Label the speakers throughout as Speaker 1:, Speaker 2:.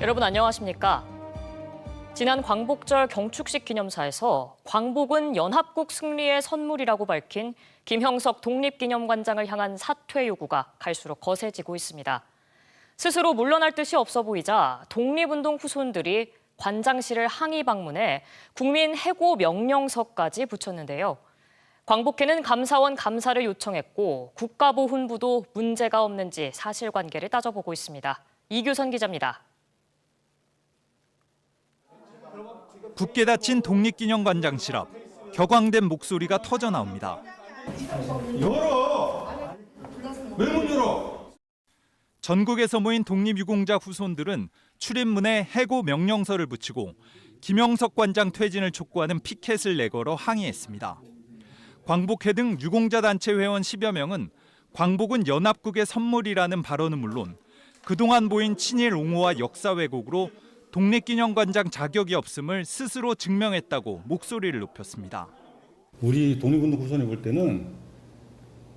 Speaker 1: 여러분 안녕하십니까? 지난 광복절 경축식 기념사에서 광복은 연합국 승리의 선물이라고 밝힌 김형석 독립기념관장을 향한 사퇴 요구가 갈수록 거세지고 있습니다. 스스로 물러날 뜻이 없어 보이자 독립운동 후손들이 관장실을 항의 방문해 국민 해고 명령서까지 붙였는데요. 광복회는 감사원 감사를 요청했고 국가보훈부도 문제가 없는지 사실관계를 따져보고 있습니다. 이규선 기자입니다.
Speaker 2: 굳게 닫힌 독립기념관장실 앞 격앙된 목소리가 터져 나옵니다.
Speaker 3: 열어! 왜못 열어?
Speaker 2: 전국에서 모인 독립유공자 후손들은 출입문에 해고 명령서를 붙이고 김영석 관장 퇴진을 촉구하는 피켓을 내걸어 항의했습니다. 광복회 등 유공자 단체 회원 10여 명은 광복은 연합국의 선물이라는 발언은 물론 그동안 보인 친일 옹호와 역사 왜곡으로 독립기념관장 자격이 없음을 스스로 증명했다고 목소리를 높였습니다.
Speaker 3: 우리 독립운동 후손이 볼 때는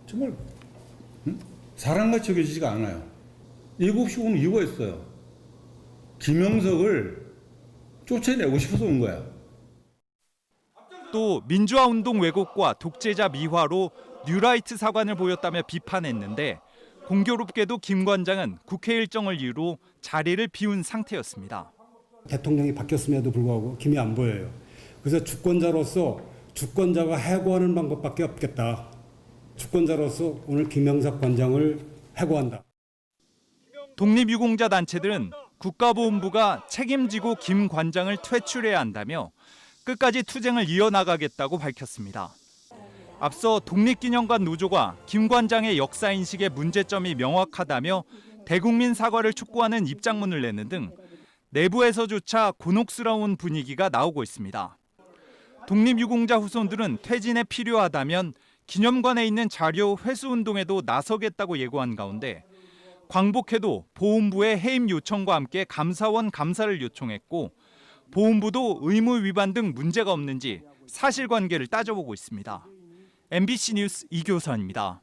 Speaker 3: 정말 응? 사람같이 여겨지지가 않아요. 일곱 시 오는 이유가 있어요. 김영석을 쫓아내고 싶어서 온 거야.
Speaker 2: 또 민주화 운동 왜곡과 독재자 미화로 뉴라이트 사관을 보였다며 비판했는데 공교롭게도 김 관장은 국회 일정을 이유로 자리를 비운 상태였습니다.
Speaker 4: 대통령이 바뀌었음에도 불구하고 김이 안 보여요. 그래서 주권자로서 주권자가 해고하는 방법밖에 없겠다. 주권자로서 오늘 김영석 관장을 해고한다.
Speaker 2: 독립유공자 단체들은 국가보훈부가 책임지고 김 관장을 퇴출해야 한다며 끝까지 투쟁을 이어나가겠다고 밝혔습니다. 앞서 독립기념관 노조가 김 관장의 역사인식의 문제점이 명확하다며 대국민 사과를 촉구하는 입장문을 내는 등 내부에서조차 곤혹스러운 분위기가 나오고 있습니다. 독립유공자 후손들은 퇴진에 필요하다면 기념관에 있는 자료 회수 운동에도 나서겠다고 예고한 가운데 광복회도 보훈부의 해임 요청과 함께 감사원 감사를 요청했고 보훈부도 의무 위반 등 문제가 없는지 사실관계를 따져보고 있습니다. MBC 뉴스 이교선입니다.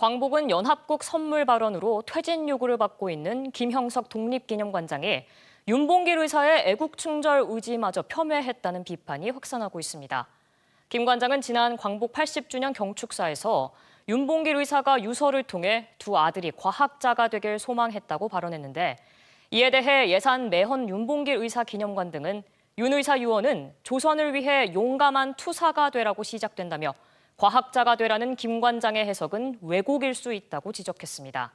Speaker 1: 광복은 연합국 선물 발언으로 퇴진 요구를 받고 있는 김형석 독립기념관장이 윤봉길 의사의 애국 충절 의지마저 폄훼했다는 비판이 확산하고 있습니다. 김 관장은 지난 광복 80주년 경축사에서 윤봉길 의사가 유서를 통해 두 아들이 과학자가 되길 소망했다고 발언했는데 이에 대해 예산 매헌 윤봉길 의사 기념관 등은 윤 의사 유언은 조선을 위해 용감한 투사가 되라고 시작된다며 과학자가 되라는 김 관장의 해석은 왜곡일 수 있다고 지적했습니다.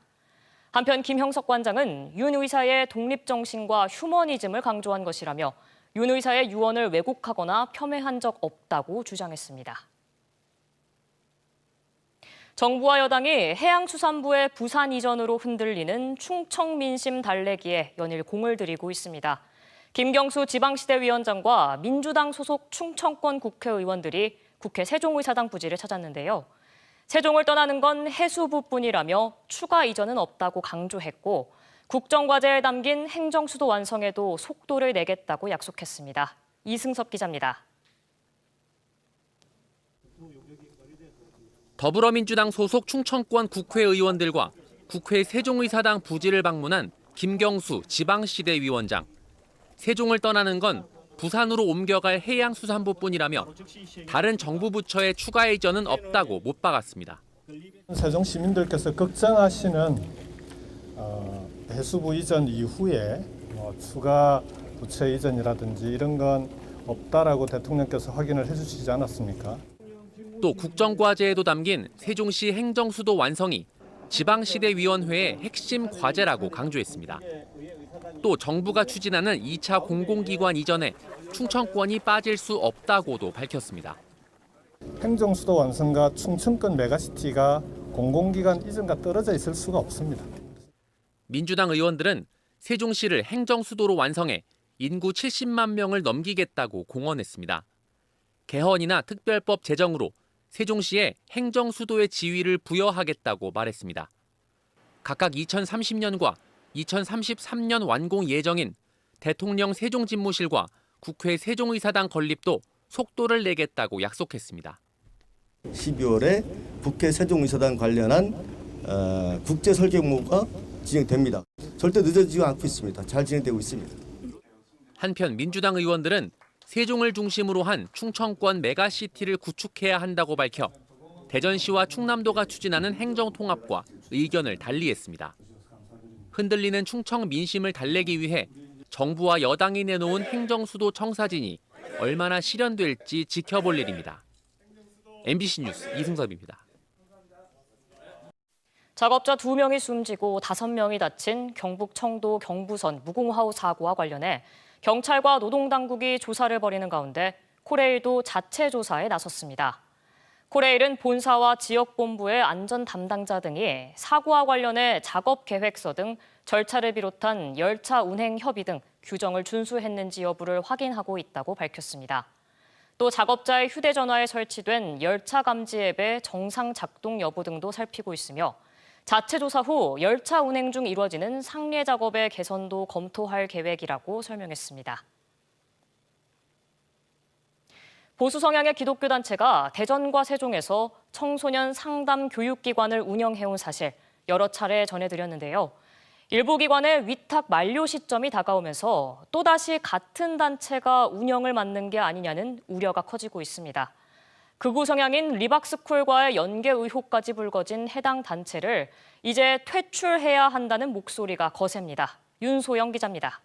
Speaker 1: 한편 김형석 관장은 윤 의사의 독립정신과 휴머니즘을 강조한 것이라며 윤 의사의 유언을 왜곡하거나 폄훼한 적 없다고 주장했습니다. 정부와 여당이 해양수산부의 부산 이전으로 흔들리는 충청 민심 달래기에 연일 공을 들이고 있습니다. 김경수 지방시대 위원장과 민주당 소속 충청권 국회의원들이 국회 세종의사당 부지를 찾았는데요. 세종을 떠나는 건 해수부뿐이라며 추가 이전은 없다고 강조했고 국정과제에 담긴 행정수도 완성에도 속도를 내겠다고 약속했습니다. 이승섭 기자입니다.
Speaker 5: 더불어민주당 소속 충청권 국회의원들과 국회 세종의사당 부지를 방문한 김경수 지방시대위원장. 세종을 떠나는 건 부산으로 옮겨갈 해양수산부뿐이라며 다른 정부 부처의 추가 이전은 없다고 못 박았습니다.
Speaker 6: 세종 시민들께서 걱정하시는 어, 해수부 이전 이후에 뭐 추가 부처 이전이라든지 이런 건 없다라고 대통령께서 확인을 해주시지 않았습니까?
Speaker 5: 또 국정과제에도 담긴 세종시 행정수도 완성이 지방시대위원회의 핵심 과제라고 강조했습니다. 또 정부가 추진하는 2차 공공기관 이전에 충청권이 빠질 수 없다고도 밝혔습니다.
Speaker 6: 행정수도 완성과 충청권 메가시티가 공공기관 이전과 떨어져 있을 수가 없습니다.
Speaker 5: 민주당 의원들은 세종시를 행정수도로 완성해 인구 70만 명을 넘기겠다고 공언했습니다. 개헌이나 특별법 제정으로 세종시에 행정 수도의 지위를 부여하겠다고 말했습니다. 각각 2030년과 2033년 완공 예정인 대통령 세종집무실과 국회 세종의사당 건립도 속도를 내겠다고 약속했습니다.
Speaker 7: 12월에 국회 세종의사당 관련한 어, 국제 설계 업무가 진행됩니다. 절대 늦어지지 않고 있습니다. 잘 진행되고 있습니다.
Speaker 8: 한편 민주당 의원들은 세종을 중심으로 한 충청권 메가시티를 구축해야 한다고 밝혀 대전시와 충남도가 추진하는 행정통합과 의견을 달리했습니다. 흔들리는 충청 민심을 달래기 위해 정부와 여당이 내놓은 행정수도 청사진이 얼마나 실현될지 지켜볼 일입니다. MBC 뉴스 이승섭입니다.
Speaker 1: 작업자 2명이 숨지고 5명이 다친 경북 청도 경부선 무궁화호 사고와 관련해 경찰과 노동당국이 조사를 벌이는 가운데 코레일도 자체 조사에 나섰습니다. 코레일은 본사와 지역본부의 안전 담당자 등이 사고와 관련해 작업 계획서 등 절차를 비롯한 열차 운행 협의 등 규정을 준수했는지 여부를 확인하고 있다고 밝혔습니다. 또 작업자의 휴대전화에 설치된 열차 감지 앱의 정상 작동 여부 등도 살피고 있으며 자체 조사 후 열차 운행 중 이루어지는 상례 작업의 개선도 검토할 계획이라고 설명했습니다. 보수 성향의 기독교 단체가 대전과 세종에서 청소년 상담 교육기관을 운영해온 사실 여러 차례 전해드렸는데요. 일부 기관의 위탁 만료 시점이 다가오면서 또다시 같은 단체가 운영을 맡는 게 아니냐는 우려가 커지고 있습니다. 극우 성향인 리박스쿨과의 연계 의혹까지 불거진 해당 단체를 이제 퇴출해야 한다는 목소리가 거셉니다. 윤소영 기자입니다.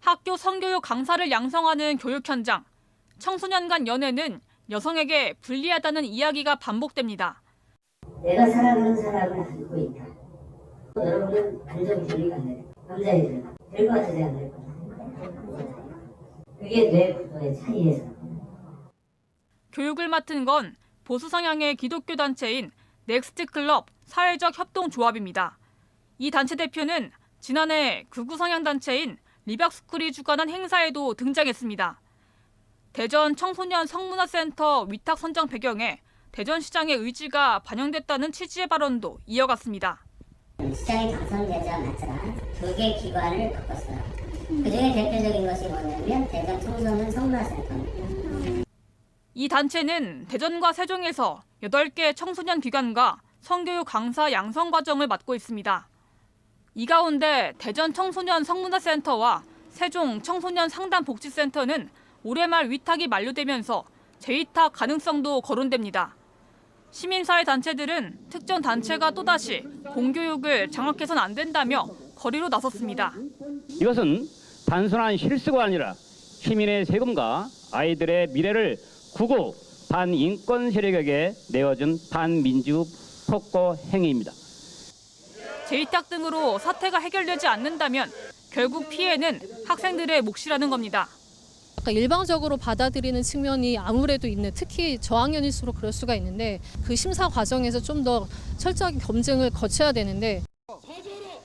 Speaker 9: 학교 성교육 강사를 양성하는 교육 현장. 청소년 간 연애는 여성에게 불리하다는 이야기가 반복됩니다.
Speaker 10: 내가 사랑하는 사람을 안고 있다. 여러분은 감정이 분리가 안 돼요. 남자애들은 될것 될 거다. 그게 뇌 구조의 차이에서.
Speaker 9: 교육을 맡은 건 보수 성향의 기독교 단체인 넥스트 클럽 사회적 협동 조합입니다. 이 단체 대표는 지난해 극우 성향 단체인 리박스쿨이 주관한 행사에도 등장했습니다. 대전 청소년 성문화센터 위탁 선정 배경에 대전시장의 의지가 반영됐다는 취지의 발언도 이어갔습니다.
Speaker 10: 시장이 않았지만 두개 기관을 바꿨어요. 그 중에 대표적인 것이 뭐냐면 대전 청소년 성문화센터입니다.
Speaker 9: 이 단체는 대전과 세종에서 8개 청소년 기관과 성교육 강사 양성 과정을 맡고 있습니다. 이 가운데 대전 청소년 성문화센터와 세종 청소년 상담복지센터는 올해 말 위탁이 만료되면서 재위탁 가능성도 거론됩니다. 시민사회 단체들은 특정 단체가 또다시 공교육을 장악해선 안 된다며 거리로 나섰습니다.
Speaker 11: 이것은 단순한 실수가 아니라 시민의 세금과 아이들의 미래를 구구 반인권 세력에게 내어준 반민주 폭거 행위입니다.
Speaker 9: 재위탁 등으로 사태가 해결되지 않는다면 결국 피해는 학생들의 몫이라는 겁니다.
Speaker 12: 그러니까 일방적으로 받아들이는 측면이 아무래도 있는 특히 저학년일수록 그럴 수가 있는데 그 심사 과정에서 좀 더 철저하게 검증을 거쳐야 되는데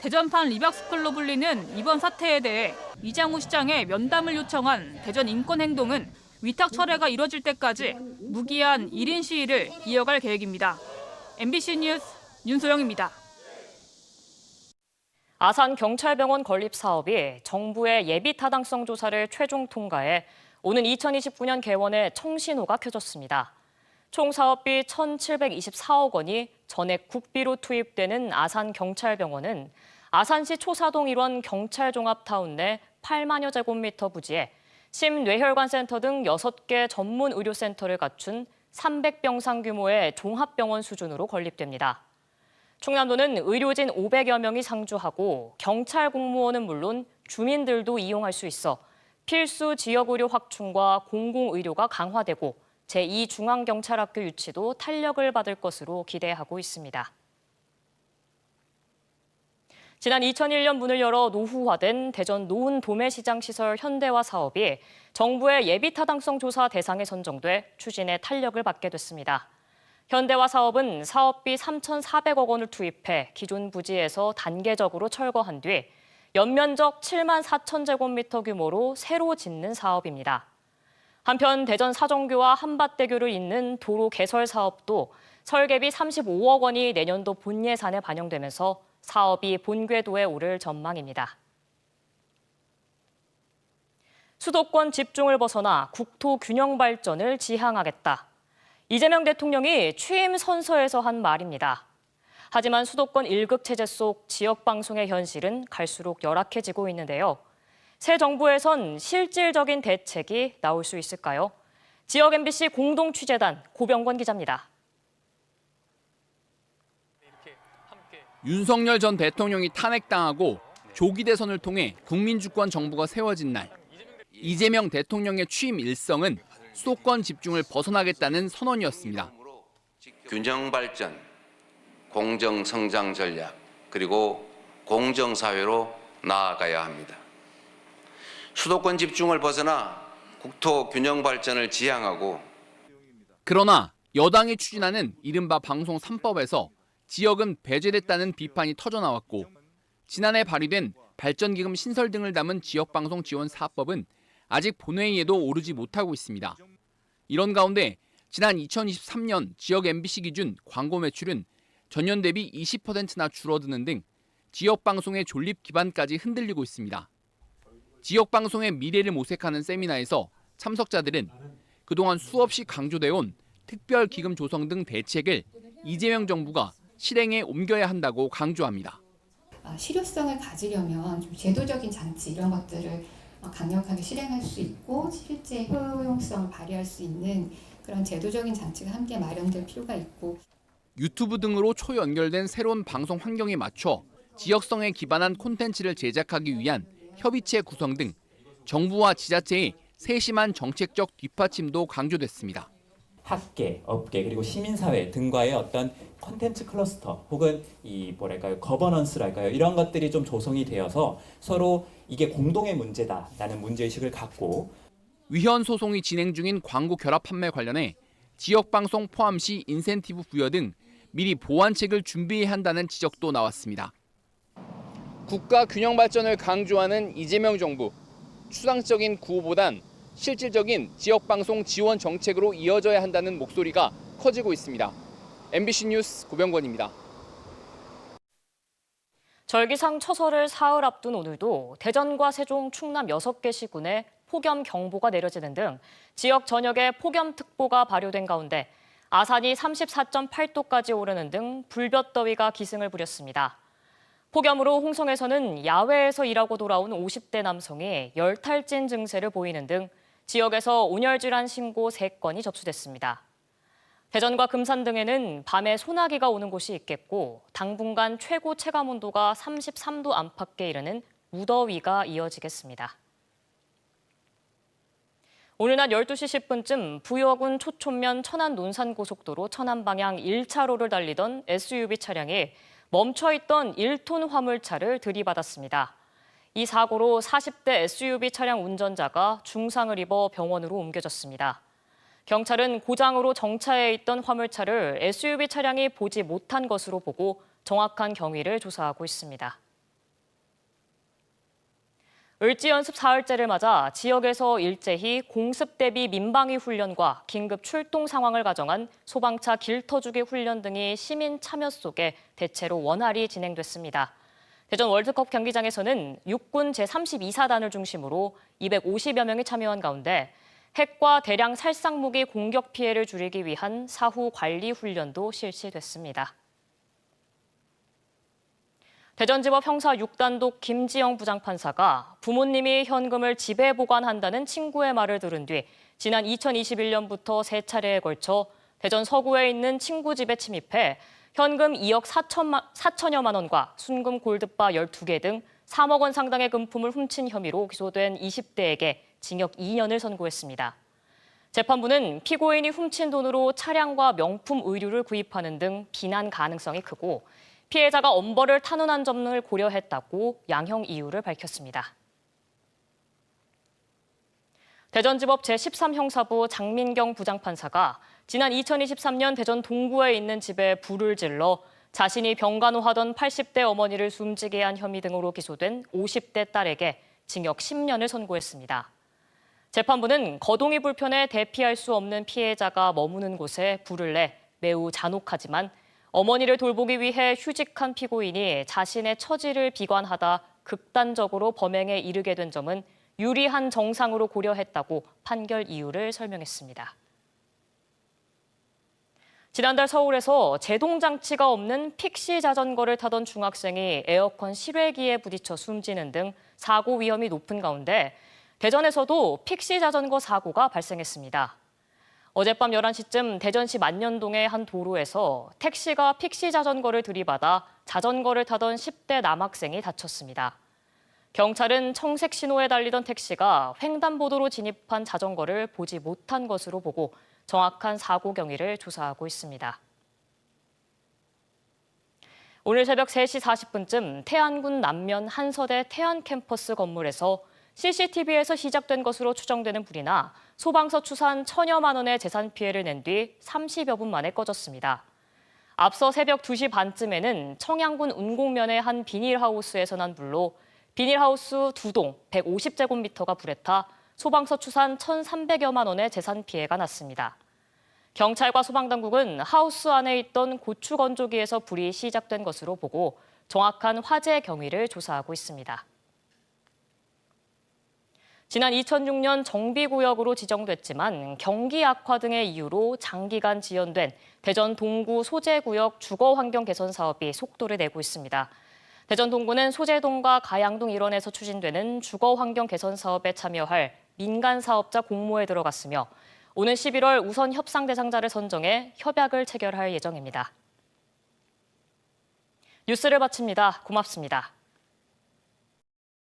Speaker 9: 대전판 리박스쿨로 불리는 이번 사태에 대해 이장우 시장의 면담을 요청한 대전 인권행동은 위탁 철회가 이뤄질 때까지 무기한 1인 시위를 이어갈 계획입니다. MBC 뉴스 윤소영입니다.
Speaker 1: 아산 경찰병원 건립 사업이 정부의 예비 타당성 조사를 최종 통과해 오는 2029년 개원에 청신호가 켜졌습니다. 총 사업비 1,724억 원이 전액 국비로 투입되는 아산 경찰병원은 아산시 초사동 일원 경찰종합타운 내 8만여 제곱미터 부지에 심뇌혈관 센터 등 6개 전문 의료센터를 갖춘 300병상 규모의 종합병원 수준으로 건립됩니다. 충남도는 의료진 500여 명이 상주하고 경찰 공무원은 물론 주민들도 이용할 수 있어 필수 지역 의료 확충과 공공 의료가 강화되고 제2중앙경찰학교 유치도 탄력을 받을 것으로 기대하고 있습니다. 지난 2001년 문을 열어 노후화된 대전 노은 도매시장 시설 현대화 사업이 정부의 예비 타당성 조사 대상에 선정돼 추진에 탄력을 받게 됐습니다. 현대화 사업은 사업비 3,400억 원을 투입해 기존 부지에서 단계적으로 철거한 뒤 연면적 7만 4천 제곱미터 규모로 새로 짓는 사업입니다. 한편 대전 사정교와 한밭대교를 잇는 도로 개설 사업도 설계비 35억 원이 내년도 본 예산에 반영되면서 사업이 본 궤도에 오를 전망입니다. 수도권 집중을 벗어나 국토 균형 발전을 지향하겠다. 이재명 대통령이 취임 선서에서 한 말입니다. 하지만 수도권 1급 체제 속 지역 방송의 현실은 갈수록 열악해지고 있는데요. 새 정부에선 실질적인 대책이 나올 수 있을까요? 지역 MBC 공동 취재단 고병권 기자입니다.
Speaker 8: 윤석열 전 대통령이 탄핵당하고 조기 대선을 통해 국민주권 정부가 세워진 날 이재명 대통령의 취임 일성은 수도권 집중을 벗어나겠다는 선언이었습니다.
Speaker 13: 균형 발전, 공정 성장 전략, 그리고 공정 사회로 나아가야 합니다. 수도권 집중을 벗어나 국토 균형 발전을 지향하고
Speaker 8: 그러나 여당이 추진하는 이른바 방송 3법에서 지역은 배제됐다는 비판이 터져나왔고 지난해 발의된 발전기금 신설 등을 담은 지역방송 지원 4법은 아직 본회의에도 오르지 못하고 있습니다. 이런 가운데 지난 2023년 지역 MBC 기준 광고 매출은 전년 대비 20%나 줄어드는 등 지역 방송의 존립 기반까지 흔들리고 있습니다. 지역 방송의 미래를 모색하는 세미나에서 참석자들은 그동안 수없이 강조돼온 특별 기금 조성 등 대책을 이재명 정부가 실행에 옮겨야 한다고 강조합니다.
Speaker 14: 아, 실효성을 가지려면 좀 제도적인 장치 이런 것들을 어, 강력하게 실행할 수 있고 실제 효용성을 발휘할 수 있는 그런 제도적인 장치가 함께 마련될 필요가 있고
Speaker 8: 유튜브 등으로 초연결된 새로운 방송 환경에 맞춰 지역성에 기반한 콘텐츠를 제작하기 위한 협의체 구성 등 정부와 지자체의 세심한 정책적 뒷받침도 강조됐습니다.
Speaker 15: 학계, 업계 그리고 시민사회 등과의 어떤 컨텐츠 클러스터 혹은 이 뭐랄까요 거버넌스랄까요 이런 것들이 좀 조성이 되어서 서로 이게 공동의 문제다라는 문제의식을 갖고
Speaker 8: 위헌 소송이 진행 중인 광고 결합 판매 관련해 지역 방송 포함 시 인센티브 부여 등 미리 보완책을 준비해야 한다는 지적도 나왔습니다. 국가 균형 발전을 강조하는 이재명 정부. 추상적인 구호보단 실질적인 지역 방송 지원 정책으로 이어져야 한다는 목소리가 커지고 있습니다. MBC 뉴스 고병권입니다.
Speaker 1: 절기상 처서를 사흘 앞둔 오늘도 대전과 세종, 충남 6개 시군에 폭염 경보가 내려지는 등 지역 전역에 폭염특보가 발효된 가운데 아산이 34.8도까지 오르는 등 불볕더위가 기승을 부렸습니다. 폭염으로 홍성에서는 야외에서 일하고 돌아온 50대 남성이 열탈진 증세를 보이는 등 지역에서 온열질환 신고 3건이 접수됐습니다. 대전과 금산 등에는 밤에 소나기가 오는 곳이 있겠고 당분간 최고 체감 온도가 33도 안팎에 이르는 무더위가 이어지겠습니다. 오늘 낮 12시 10분쯤 부여군 초촌면 천안 논산 고속도로 천안 방향 1차로를 달리던 SUV 차량이 멈춰 있던 1톤 화물차를 들이받았습니다. 이 사고로 40대 SUV 차량 운전자가 중상을 입어 병원으로 옮겨졌습니다. 경찰은 고장으로 정차해 있던 화물차를 SUV 차량이 보지 못한 것으로 보고 정확한 경위를 조사하고 있습니다. 을지 연습 사흘째를 맞아 지역에서 일제히 공습 대비 민방위 훈련과 긴급 출동 상황을 가정한 소방차 길터주기 훈련 등이 시민 참여 속에 대체로 원활히 진행됐습니다. 대전 월드컵 경기장에서는 육군 제32사단을 중심으로 250여 명이 참여한 가운데 핵과 대량 살상 무기 공격 피해를 줄이기 위한 사후 관리 훈련도 실시됐습니다. 대전지법 형사 6단독 김지영 부장판사가 부모님이 현금을 집에 보관한다는 친구의 말을 들은 뒤 지난 2021년부터 세 차례에 걸쳐 대전 서구에 있는 친구 집에 침입해 현금 2억 4천만, 4천여만 원과 순금 골드바 12개 등 3억 원 상당의 금품을 훔친 혐의로 기소된 20대에게 징역 2년을 선고했습니다. 재판부는 피고인이 훔친 돈으로 차량과 명품 의류를 구입하는 등 비난 가능성이 크고 피해자가 엄벌을 탄원한 점을 고려했다고 양형 이유를 밝혔습니다. 대전지법 제13형사부 장민경 부장판사가 지난 2023년 대전 동구에 있는 집에 불을 질러 자신이 병간호하던 80대 어머니를 숨지게 한 혐의 등으로 기소된 50대 딸에게 징역 10년을 선고했습니다. 재판부는 거동이 불편해 대피할 수 없는 피해자가 머무는 곳에 불을 내 매우 잔혹하지만 어머니를 돌보기 위해 휴직한 피고인이 자신의 처지를 비관하다 극단적으로 범행에 이르게 된 점은 유리한 정상으로 고려했다고 판결 이유를 설명했습니다. 지난달 서울에서 제동 장치가 없는 픽시 자전거를 타던 중학생이 에어컨 실외기에 부딪혀 숨지는 등 사고 위험이 높은 가운데 대전에서도 픽시 자전거 사고가 발생했습니다. 어젯밤 11시쯤 대전시 만년동의 한 도로에서 택시가 픽시 자전거를 들이받아 자전거를 타던 10대 남학생이 다쳤습니다. 경찰은 청색 신호에 달리던 택시가 횡단보도로 진입한 자전거를 보지 못한 것으로 보고 정확한 사고 경위를 조사하고 있습니다. 오늘 새벽 3시 40분쯤 태안군 남면 한서대 태안 캠퍼스 건물에서 CCTV에서 시작된 것으로 추정되는 불이 나 소방서 추산 천여만 원의 재산 피해를 낸 뒤 30여 분 만에 꺼졌습니다. 앞서 새벽 2시 반쯤에는 청양군 운곡면의 한 비닐하우스에서 난 불로 비닐하우스 두 동 150제곱미터가 불에 타 소방서 추산 1,300여만 원의 재산 피해가 났습니다. 경찰과 소방당국은 하우스 안에 있던 고추 건조기에서 불이 시작된 것으로 보고 정확한 화재 경위를 조사하고 있습니다. 지난 2006년 정비구역으로 지정됐지만 경기 악화 등의 이유로 장기간 지연된 대전 동구 소재구역 주거 환경 개선 사업이 속도를 내고 있습니다. 대전 동구는 소재동과 가양동 일원에서 추진되는 주거 환경 개선 사업에 참여할 민간 사업자 공모에 들어갔으며 오는 11월 우선 협상 대상자를 선정해 협약을 체결할 예정입니다. 뉴스를 마칩니다. 고맙습니다.